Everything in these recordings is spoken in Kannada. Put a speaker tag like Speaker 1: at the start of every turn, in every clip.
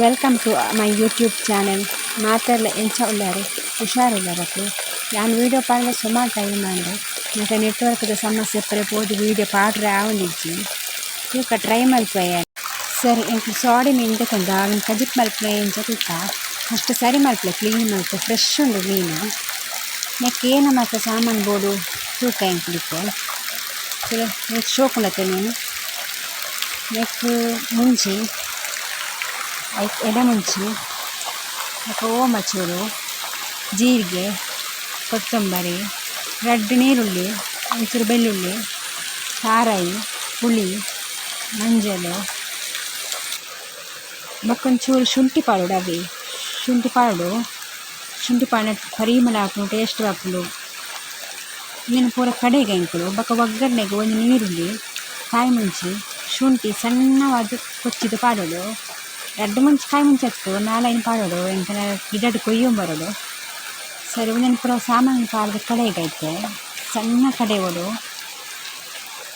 Speaker 1: Welcome to my YouTube channel ಮಾತೆಲ್ಲ ಎಂಚ ಉಳ್ಳಾರು ಹುಷಾರಿಲ್ಲರಕ್ಕೆ ನಾನು ವೀಡಿಯೋ ಪಾಡ್ರೆ ಸುಮಾರು ಟೈಮ್ ಅಂದರೆ ಮತ್ತು ನೆಟ್ವರ್ಕ್ದ ಸಮಸ್ಯೆ ಪರೆ ಪೋದು ವೀಡಿಯೋ ಪಾಡ್ರೆ ಆವನಿಜ್ಜಿ ತೂಕ ಟ್ರೈ ಮಲ್ಪೆಯ ಸರಿ ಎಂಕ್ ಸಾಡಿ ಮೀನು ತಗೊಂಡ ಅವನ ಕಜಿಪ್ ಮಲ್ಪೆ ಎಂಚ ತಿಕ್ಕ ಅಷ್ಟು ಸರಿ ಮಲ್ಪಲೆ ಕ್ಲೀನ್ ಮಲ್ಪೆ ಫ್ರೆಶ್ ಉಂಡು ಮೀನು ನೆಕ್ ಏನು ಮತ್ತು ಸಾಮಾನು ಬೋಡು ತೂಕ ಎಂಕ್ಲಿಕ್ಕೆ ಸರಿ ನೆಕ್ ಶೋಕುಂಡತೆ ಮೀನು ನೆಕ್ ಮುಂಚೆ ಎಡೆಮುಂಚಿ ಮತ್ತು ಓಮ ಚೂರು ಜೀರಿಗೆ, ಕೊತ್ತಂಬರಿ, ರೆಡ್ ನೀರುಳ್ಳಿ, ಒಂಚೂರು ಬೆಳ್ಳುಳ್ಳಿ ಸಾರಾಯಿ ಹುಳಿ ಮಂಜಲು ಬಕ್ಕೊಂಚೂರು ಶುಂಠಿ ಪಾಡು ಅವಿ ಶುಂಠಿ ಪಾಡು ಶುಂಠಿ ಪಾಡು ಪರಿಮಳ ಹಾಕೊಂಡು ಟೇಸ್ಟ್ ಹಾಕೊಂಡು ನೀನು ಪೂರ ಕಡೆಗೆ ಎಂಕುಲು ಬಕ್ಕ ಒಗ್ಗರಣೆಗೆ ಒಂದು ನೀರುಳ್ಳಿ, ಕಾಯಿ ಮುಂಚಿ, ಶುಂಠಿ ಸಣ್ಣವಾದ ಕೊಚ್ಚಿದ ಪಾಡೋದು. ಎರಡು ಮುಂಚೆ ಕಾಯಿ ಮುಂಚೆ ಹತ್ತು ನಾಲ್ಕು ಪಾಡೋದು ಎಂಕನ ಗಿಡದ ಕೊಯ್ಯೊಂಬರೋದು. ಸರಿ ಒಂದೊಂದು ಪುರ ಸಾಮಾನು ಪಾಡ್ದು ಕಡೆಗೈತೆ ಸಣ್ಣ ಕಡೆಯೋಡು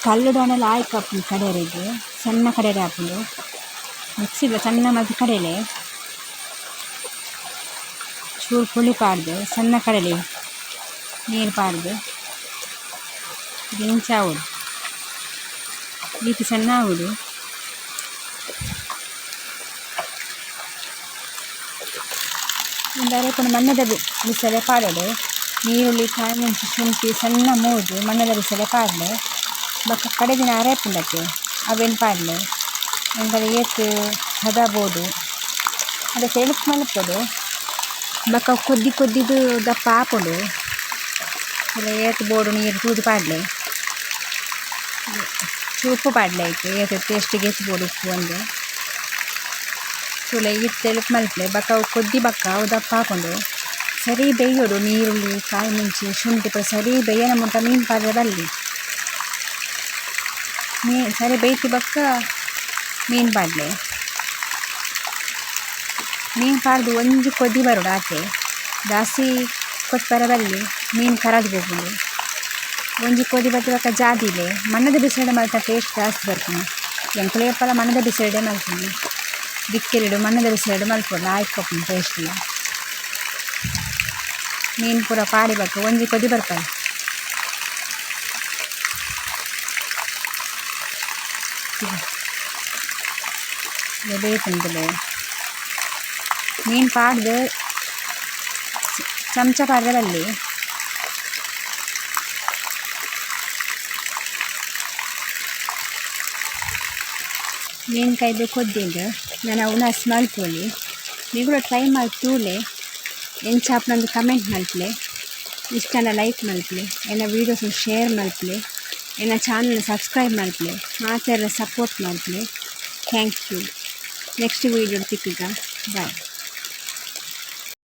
Speaker 1: ಕಲ್ಲುಡನೆಲ್ಲ ಆಯ್ಕೆ ಹಾಕೊಂಡು ಕಡೆಯರಿಗೆ ಸಣ್ಣ ಕಡೆಯರೆ ಹಾಕೊಂಡು ಮಿಕ್ಸಿಲ್ಲ ಸಣ್ಣ ಮದ್ದು ಕಡೆಯಲೆ ಚೂರು ಪುಳಿ ಪಾಡ್ದು, ಸಣ್ಣ ಕಡಲೆ ನೀರು ಪಾಡ್ದು. ಆಗೋದು ರೀತಿ ಸಣ್ಣ ಆಗೋದು ಒಂದು ಅರೆಕೊಂಡು ಮಣ್ಣದ ಬಿಸಲೆ ಪಾಡಲೆ ನೀರುಳ್ಳಿ ಕಾಯಿಮೆಣಸು ಶುಂಠಿ, ಸಣ್ಣ ಮೂಜು ಮಣ್ಣದ ಬಿಸಲೆ ಪಾಡ್ಲೆ ಬಕ್ಕ ಕಡೆ ದಿನ ಅರೆಪುಂಡಕ್ಕೆ ಅವೇನ್ ಪಾಡ್ಲೆ. ಅಂದರೆ ಏತು ಹದಬೋದು ಬೋದು. ಅದಕ್ಕೆ ಎಳುಕು ಮಲ್ಪೋದು ಬಕ್ಕ ಕೊದ್ದಿ ಕೊದ್ದಿದು ದಪ್ಪ ಹಾಕೊಂಡು ಇಲ್ಲ ಏತು ಬೋಡು ನೀರು ತೂದು ಪಾಡ್ಲೆ. ಉಪ್ಪು ಪಾಡ್ಲೆ ಐತೆ ಏತು ಟೇಸ್ಟಿಗೆ ಏತು ಬೋಡು ಉಪ್ಪು ಒಂದು ಸುಲೆ ಇಟ್ಟು ಮಲ್ಪೆ ಬಕ್ಕ ಅವು ಕೊದ್ದಿ ಬಕ್ಕ ಅವು ದಪ್ಪ ಸರಿ ಬೇಯೋಡು ನೀರುಳ್ಳಿ, ಕಾಯಿ ಮುಂಚಿ, ಶುಂಠಿ ಪುರ ಸರಿ ಬೇಯನ ಮುಂಟ ಮೀನು ಪಾತ್ರೆ ಬಲ್ಲಿ. ಮೀ, ಸರಿ ಬೇಯ್ತಿ ಬಕ್ಕ ಮೀನು ಪಾಡ್ಲೆ ಮೀನು ಪಾಡ್ದು ಒಂಜಿ ಕೊದ್ದಿ ಬರೋಡು ಆಕೆ. ಜಾಸ್ತಿ ಕೊತ್ಪರ ಬಲ್ಲಿ ಮೀನು ಕರಗಿ ಬೇಕು ಒಂಜಿ ಕೊದಿ ಬತ್ತಿ ಬಕ್ಕ ಜಾದಿಲೆ, ಮಣ್ಣದ ಬಿಸಿಲಡೆ ಮಲ್ತ ಟೇಸ್ಟ್ ಜಾಸ್ತಿ ಬರ್ತೀನಿ. ಎಂಕುಲೆ ಪಲ ಮಣ್ಣದ ಬಿಸಿಡೆ ಮಲ್ತೀನಿ. ದಿಕ್ಕಿರಿಡು ಮಣ್ಣು ಬಿಸಿಲಡೆ, ಮಲ್ಪೊಡು ಆಯ್ಕೊಪ್ಪು ಟೇಸ್ಟ್ ಇಲ್ಲ ಮೀನು ಪೂರ ಪಾಡಿ ಬರ್ತು ಒಂಜಿ ಕೊದಿ ಬರ್ಪಲ್ಲ ಬೇಯ್ತುಂಟಲೆ ಮೀನು ಪಾಡ್ದು ಚಮಚ ಪಾಡ್ರೆ ಬಲ್ಲಿ ಮೀನು ಕಾಯ್ದು ಕೊದ್ದಿಂಡು ನಾನು ಅವನ ಮಲ್ಪೊಲಿ ನೀವು ಕೂಡ ಟ್ರೈ ಮಾಡ್ತೂಲೆ ಎಂಚಾಪ್ನಂದು ಕಮೆಂಟ್ ಮಲ್ಪಲೆ ಇಷ್ಟನ ಲೈಕ್ ಮಲ್ಪಲೆ ಎನ್ನ ವೀಡಿಯೋಸ್ನ ಶೇರ್ ಮಲ್ಪಲೆ ಎನ್ನ ಚಾನಲ್ನ ಸಬ್ಸ್ಕ್ರೈಬ್ ಮಲ್ಪಲೆ ಮಾತೆಲ್ಲ ಸಪೋರ್ಟ್ ಮಲ್ಪಲೆ ಥ್ಯಾಂಕ್ ಯು ನೆಕ್ಸ್ಟ್ ವೀಡಿಯೋ ತಿಕ್ಕಿಗ ಬಾಯ್